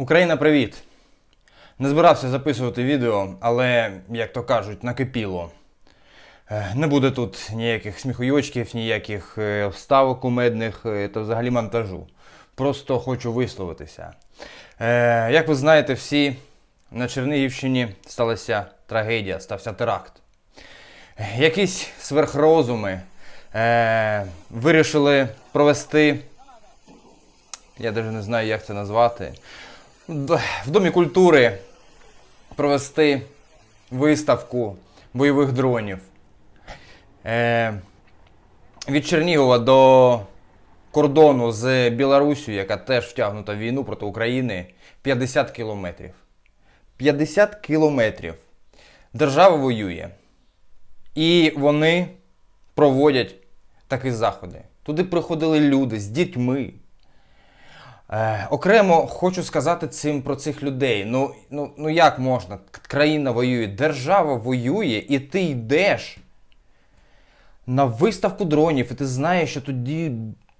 Україна, привіт! Не збирався записувати відео, але, як то кажуть, накипіло. Е, Не буде тут ніяких сміхуйочків, ніяких е, вставок кумедних е, та взагалі монтажу. Просто хочу висловитися. Як ви знаєте, всі на Чернігівщині сталася трагедія, стався теракт. Якісь сверхрозуми вирішили провести я навіть не знаю, як це назвати. В Домі культури провести виставку бойових дронів. Е, від Чернігова до кордону з Білоруссю, яка теж втягнута в війну проти України, 50 кілометрів. 50 кілометрів. Держава воює. І вони проводять такі заходи. Туди приходили люди з дітьми. Е, окремо хочу сказати цим про цих людей. Ну, ну, ну як можна? Країна воює, держава воює, і ти йдеш на виставку дронів, і ти знаєш, що тоді.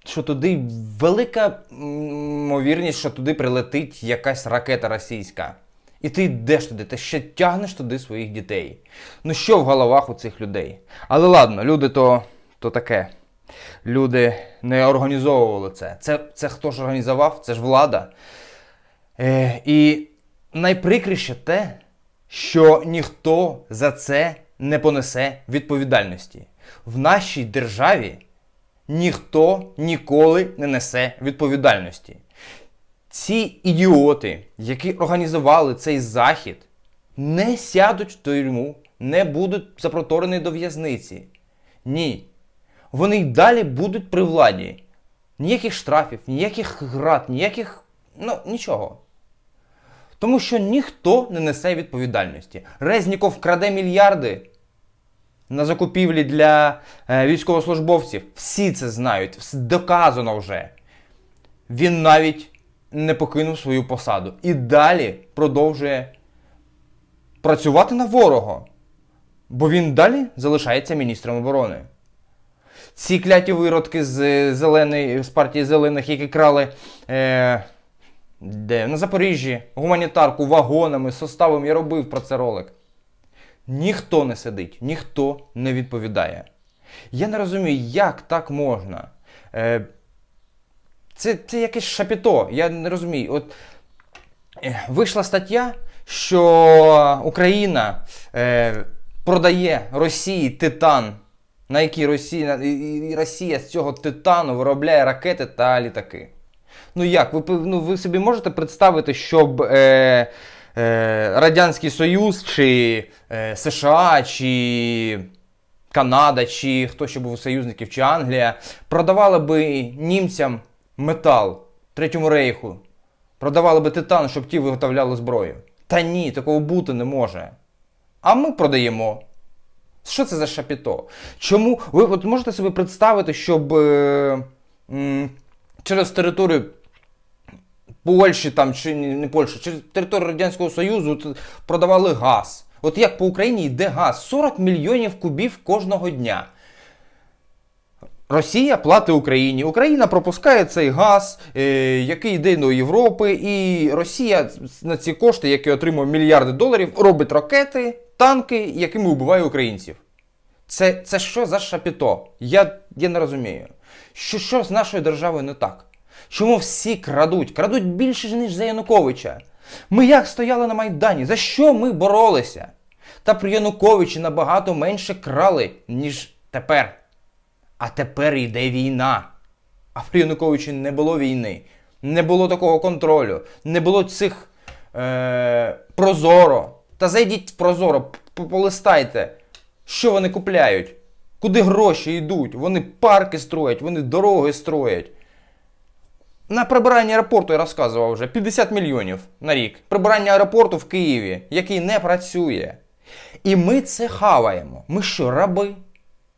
Що туди велика ймовірність, що туди прилетить якась ракета російська. І ти йдеш туди, ти ще тягнеш туди своїх дітей. Ну що в головах у цих людей? Але ладно, люди то, то таке люди не організовували це. Це, це хто ж організував? Це ж влада. Е, і найприкріше те, що ніхто за це не понесе відповідальності. В нашій державі ніхто ніколи не несе відповідальності. Ці ідіоти, які організували цей захід, не сядуть в тюрму, не будуть запроторені до в'язниці. Ні, вони й далі будуть при владі. Ніяких штрафів, ніяких град, ніяких. ну, нічого. Тому що ніхто не несе відповідальності. Резніков краде мільярди на закупівлі для е, військовослужбовців. Всі це знають, доказано вже. Він навіть не покинув свою посаду і далі продовжує працювати на ворога. Бо він далі залишається міністром оборони. Ці кляті виродки з зеленої з партії зелених, які крали е, де, на Запоріжжі гуманітарку вагонами, составом, я робив про це ролик. Ніхто не сидить, ніхто не відповідає. Я не розумію, як так можна. Е, це, це якесь шапіто. Я не розумію. От е, вийшла стаття, що Україна е, продає Росії титан, на який Росія, і Росія з цього титану виробляє ракети та літаки. Ну як, ви, ну, ви собі можете представити, щоб е, е, Радянський Союз, чи е, США, чи Канада, чи хто ще був у союзників, чи Англія, продавали би німцям метал Третьому рейху, продавали би титан, щоб ті виготовляли зброю. Та ні, такого бути не може. А ми продаємо. Що це за шапіто? Чому ви от можете собі представити, щоб е, через територію Польщі там, чи не Польщі, через територію Радянського Союзу продавали газ? От як по Україні йде газ? 40 мільйонів кубів кожного дня. Росія платить Україні. Україна пропускає цей газ, е, який йде до Європи, і Росія на ці кошти, які отримує мільярди доларів, робить ракети, танки, якими вбиває українців. Це, це що за шапіто? Я, я не розумію. Що, що з нашою державою не так? Чому всі крадуть? Крадуть більше, ніж за Януковича. Ми як стояли на Майдані? За що ми боролися? Та при Януковичі набагато менше крали, ніж тепер. А тепер йде війна. А при Януковичі не було війни, не було такого контролю, не було цих е, прозоро. Та зайдіть в прозоро, полистайте, що вони купляють, куди гроші йдуть. Вони парки строять, вони дороги строять. На прибирання аеропорту я розказував вже 50 мільйонів на рік. Прибирання аеропорту в Києві, який не працює. І ми це хаваємо. Ми що, раби?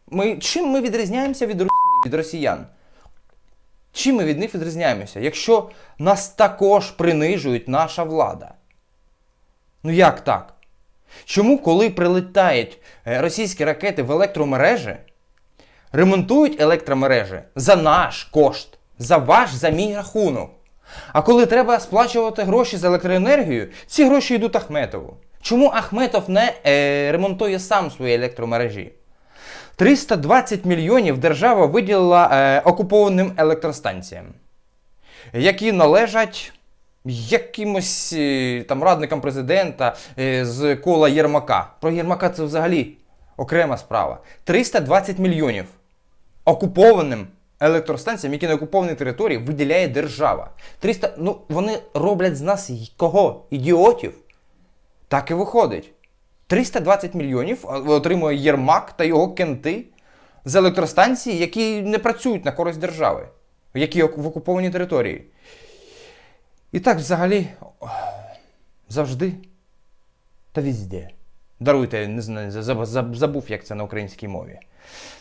Ми, чим ми відрізняємося від, від росіян? Чим ми від них відрізняємося, якщо нас також принижують наша влада? Ну як так? Чому, коли прилітають е, російські ракети в електромережі, ремонтують електромережі за наш кошт, за ваш, за мій рахунок? А коли треба сплачувати гроші за електроенергію, ці гроші йдуть Ахметову. Чому Ахметов не е, ремонтує сам свої електромережі? 320 мільйонів держава виділила е, окупованим електростанціям, які належать якимось е, там радникам президента е, з кола Єрмака. Про Єрмака це взагалі окрема справа. 320 мільйонів окупованим електростанціям, які на окупованій території виділяє держава. 300, ну вони роблять з нас кого? Ідіотів? Так і виходить. 320 мільйонів отримує Єрмак та його кенти з електростанцій, які не працюють на користь держави, які в окупованій території. І так взагалі завжди та візде. Даруйте, не знаю, заб- заб- забув, як це на українській мові.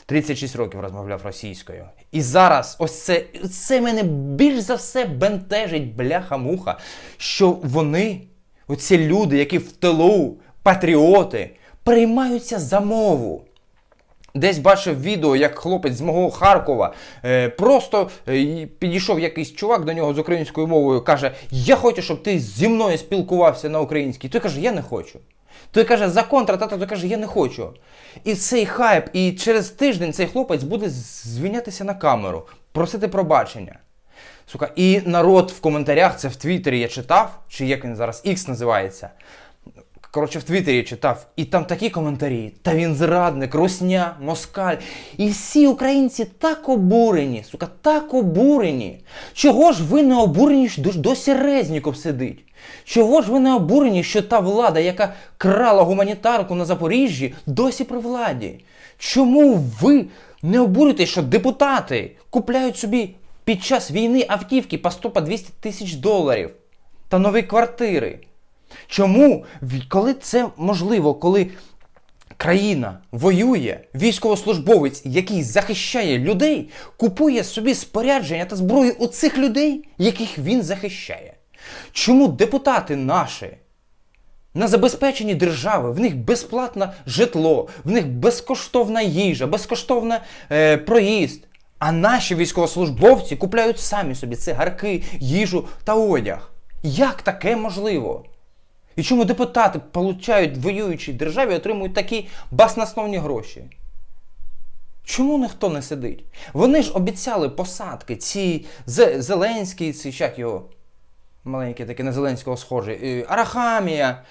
36 років розмовляв російською. І зараз ось це, це мене більш за все бентежить бляха-муха, що вони, оці люди, які в тилу, патріоти, приймаються за мову. Десь бачив відео, як хлопець з мого Харкова е, просто е, підійшов якийсь чувак до нього з українською мовою, каже: Я хочу, щоб ти зі мною спілкувався на українській. Той каже, я не хочу. Той каже, закон тратата, той каже, я не хочу. І цей хайп, і через тиждень цей хлопець буде звінятися на камеру, просити пробачення. Сука, і народ в коментарях, це в Твіттері я читав, чи як він зараз X називається. Коротше, в Твіттері читав, і там такі коментарі. Та він зрадник, русня, москаль. І всі українці так обурені, сука, так обурені. Чого ж ви не обурені, що досі Резніков сидить? Чого ж ви не обурені, що та влада, яка крала гуманітарку на Запоріжжі, досі при владі? Чому ви не обурюєтесь, що депутати купляють собі під час війни автівки по 100 по 200 тисяч доларів та нові квартири? Чому, коли це можливо, коли країна воює, військовослужбовець, який захищає людей, купує собі спорядження та зброю у цих людей, яких він захищає? Чому депутати наші на забезпеченні держави, в них безплатне житло, в них безкоштовна їжа, безкоштовний е, проїзд. А наші військовослужбовці купляють самі собі цигарки, їжу та одяг. Як таке можливо? І чому депутати получають в воюючій державі отримують такі баснословні гроші? Чому ніхто не сидить? Вони ж обіцяли посадки, ці Зе- Зеленський, ці як його маленький такий на Зеленського схожий, Арахамія.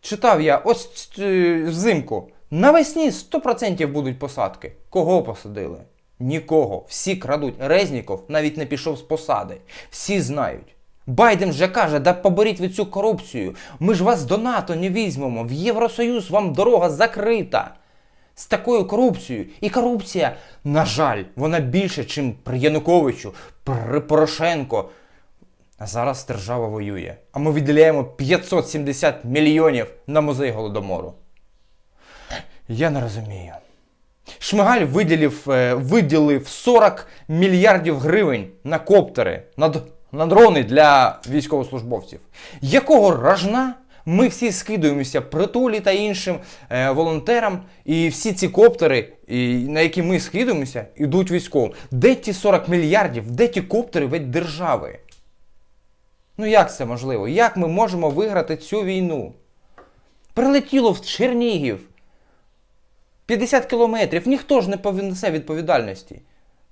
Читав я ось е, взимку. Навесні 100% будуть посадки. Кого посадили? Нікого. Всі крадуть. Резніков навіть не пішов з посади. Всі знають. Байден вже каже, да поборіть ви цю корупцію. Ми ж вас до НАТО не візьмемо. В Євросоюз вам дорога закрита. З такою корупцією. І корупція, на жаль, вона більше, ніж при Януковичу, при Порошенко. А зараз держава воює. А ми виділяємо 570 мільйонів на музей голодомору. Я не розумію. Шмигаль виділив, е, виділив 40 мільярдів гривень на коптери, на, на дрони для військовослужбовців. Якого ражна ми всі скидуємося притулі та іншим е, волонтерам, і всі ці коптери, і, на які ми скидуємося, йдуть військовим. Де ті 40 мільярдів, де ті коптери від держави? Ну як це можливо? Як ми можемо виграти цю війну? Прилетіло в Чернігів. 50 кілометрів, ніхто ж не понесе відповідальності.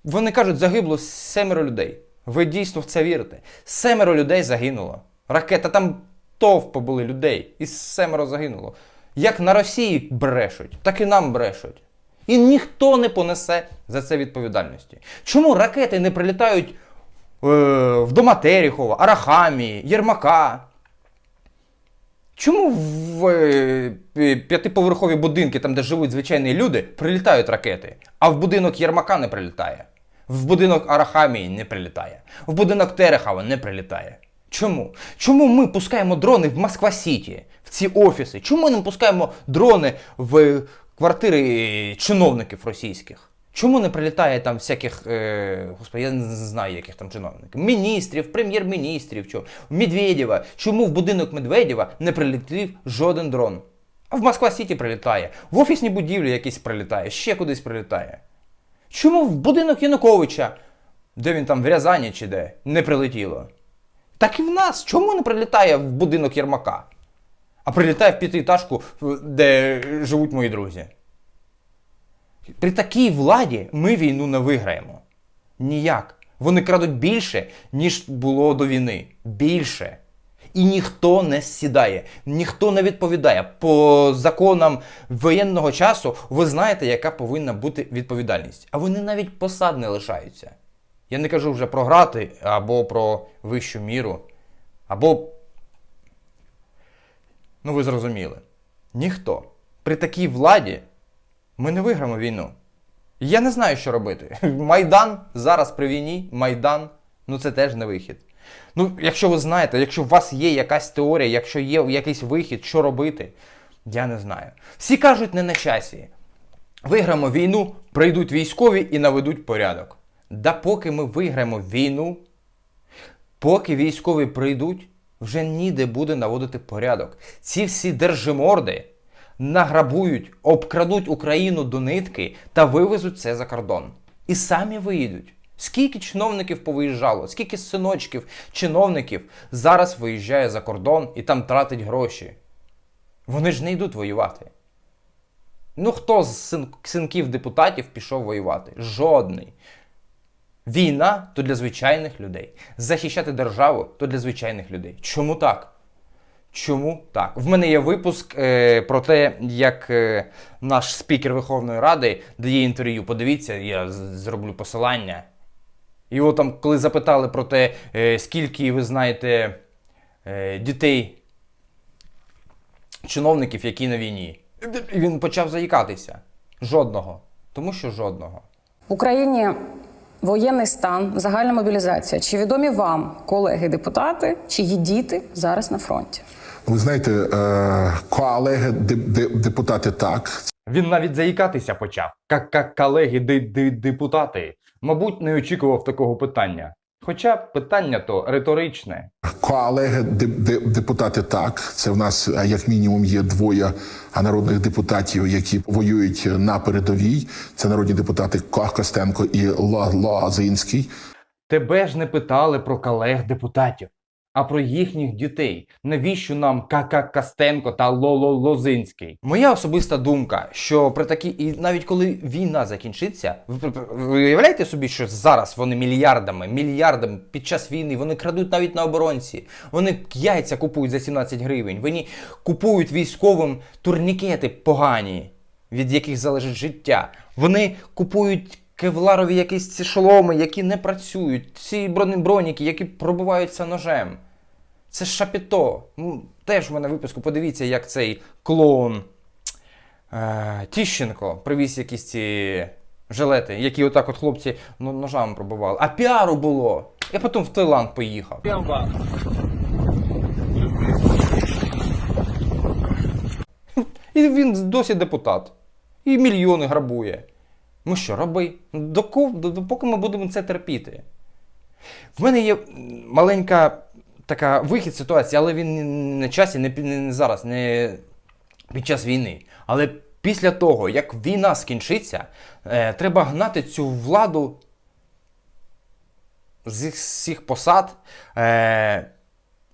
Вони кажуть, загибло семеро людей. Ви дійсно в це вірите? Семеро людей загинуло. Ракета там товпи були людей, і семеро загинуло. Як на Росії брешуть, так і нам брешуть. І ніхто не понесе за це відповідальності. Чому ракети не прилітають е, в дома Терехова, Арахамії, Єрмака? Чому в е, п'ятиповерхові будинки, там, де живуть звичайні люди, прилітають ракети, а в будинок Єрмака не прилітає? В будинок Арахамії не прилітає, в будинок Терехова не прилітає. Чому? Чому ми пускаємо дрони в Москва-Сіті, в ці офіси? Чому ми не пускаємо дрони в квартири чиновників російських? Чому не прилітає там всяких, е, господи, я не знаю, яких там чиновників, міністрів, прем'єр-міністрів, чого, Медведєва. Чому в будинок Медведєва не прилетів жоден дрон? А в Москва-Сіті прилітає, в офісні будівлі якісь прилітає, ще кудись прилітає. Чому в будинок Януковича Де він там в Рязані чи де? Не прилетіло. Так і в нас. Чому не прилітає в будинок Єрмака? А прилітає в п'ятиэтажку, де живуть мої друзі. При такій владі ми війну не виграємо. Ніяк. Вони крадуть більше, ніж було до війни. Більше. І ніхто не сідає, ніхто не відповідає. По законам воєнного часу ви знаєте, яка повинна бути відповідальність. А вони навіть посад не лишаються. Я не кажу вже про грати або про вищу міру, або. Ну, ви зрозуміли. Ніхто. При такій владі ми не виграємо війну. Я не знаю, що робити. Майдан зараз при війні, Майдан, ну це теж не вихід. Ну, якщо ви знаєте, якщо у вас є якась теорія, якщо є якийсь вихід, що робити, я не знаю. Всі кажуть не на часі. Виграємо війну, прийдуть військові і наведуть порядок. Да поки ми виграємо війну, поки військові прийдуть, вже ніде буде наводити порядок. Ці всі держиморди награбують, обкрадуть Україну до нитки та вивезуть це за кордон. І самі виїдуть. Скільки чиновників повиїжджало, скільки синочків чиновників зараз виїжджає за кордон і там тратить гроші. Вони ж не йдуть воювати. Ну хто з син- синків депутатів пішов воювати? Жодний. Війна то для звичайних людей. Захищати державу то для звичайних людей. Чому так? Чому так? В мене є випуск е, про те, як е, наш спікер Верховної Ради дає інтерв'ю. Подивіться, я зроблю посилання. І от там, коли запитали про те, е, скільки ви знаєте е, дітей чиновників, які на війні, і він почав заїкатися. Жодного. Тому що жодного. В Україні воєнний стан, загальна мобілізація. Чи відомі вам колеги-депутати, чиї діти зараз на фронті? Ви знаєте, е, колеги деп- деп- депутати так. Він навіть заїкатися почав. Як колеги ди- ди- депутати. Мабуть, не очікував такого питання. Хоча питання то риторичне. Колеги деп- деп- депутати так. Це в нас е, як мінімум є двоє народних депутатів, які воюють на передовій. Це народні депутати Ко- Костенко і Лазинський. Тебе ж не питали про колег депутатів, а про їхніх дітей. Навіщо нам Кака Костенко та Лоло Лозинський? Моя особиста думка, що при такій, і навіть коли війна закінчиться, ви уявляєте собі, що зараз вони мільярдами, мільярдами під час війни вони крадуть навіть на оборонці. Вони яйця купують за 17 гривень. Вони купують військовим турнікети погані, від яких залежить життя. Вони купують кевларові якісь ці шоломи, які не працюють, ці броні- броніки, які пробиваються ножем. Це шапіто. Ну, теж в мене випуску. Подивіться, як цей клоун е, Тіщенко привіз якісь ці жилети, які отак от хлопці ну, ножами пробивали. А піару було. Я потім в Таїланд поїхав. І він досі депутат. І мільйони грабує. Ми що, раби? До ков- до- до- поки ми будемо це терпіти. В мене є маленька така вихід ситуації, але він не часі, не, не зараз, не під час війни. Але після того, як війна скінчиться, е, треба гнати цю владу з всіх посад. Е,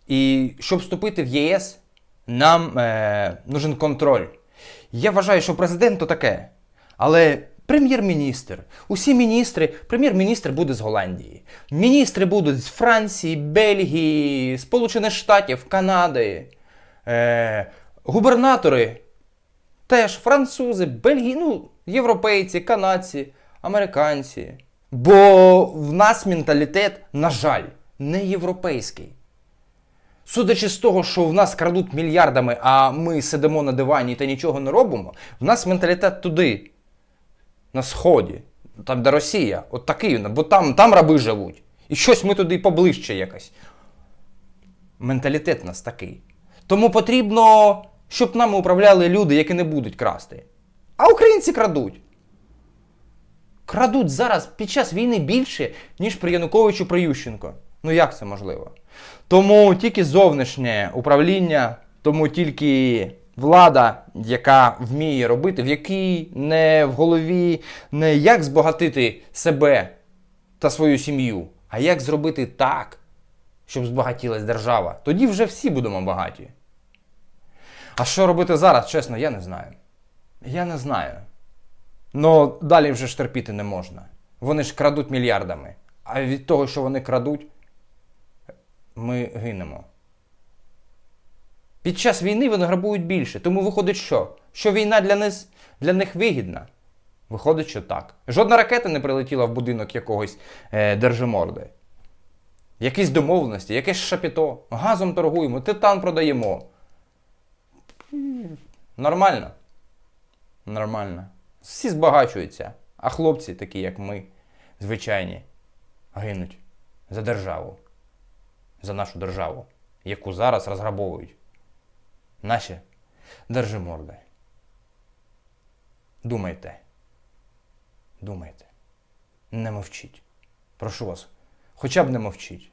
і щоб вступити в ЄС, нам е, нужен контроль. Я вважаю, що президент то таке. Але прем'єр-міністр, усі міністри, прем'єр-міністр буде з Голландії. Міністри будуть з Франції, Бельгії, Сполучених Штатів, Канади. Е, губернатори теж французи, бельгі, ну, європейці, канадці, американці. Бо в нас менталітет, на жаль, не європейський. Судячи з того, що в нас крадуть мільярдами, а ми сидимо на дивані та нічого не робимо, в нас менталітет туди, на сході, там, де Росія, от такий, бо там, там раби живуть. І щось ми туди поближче якось. Менталітет нас такий. Тому потрібно, щоб нами управляли люди, які не будуть красти. А українці крадуть. Крадуть зараз під час війни більше, ніж при Януковичу при Ющенко. Ну як це можливо? Тому тільки зовнішнє управління, тому тільки влада, яка вміє робити, в якій не в голові не як збагатити себе та свою сім'ю, а як зробити так, щоб збагатілась держава. Тоді вже всі будемо багаті. А що робити зараз, чесно, я не знаю. Я не знаю. Ну, далі вже ж терпіти не можна. Вони ж крадуть мільярдами. А від того, що вони крадуть, ми гинемо. Під час війни вони грабують більше. Тому виходить, що? Що війна для них, для них вигідна? Виходить, що так. Жодна ракета не прилетіла в будинок якогось е, держиморди. Якісь домовленості, якесь шапіто. Газом торгуємо, титан продаємо. Нормально. Нормально. Всі збагачуються. А хлопці, такі як ми, звичайні, гинуть за державу. За нашу державу, яку зараз розграбовують. Наші держиморди. Думайте. Думайте. Не мовчіть. Прошу вас, хоча б не мовчіть.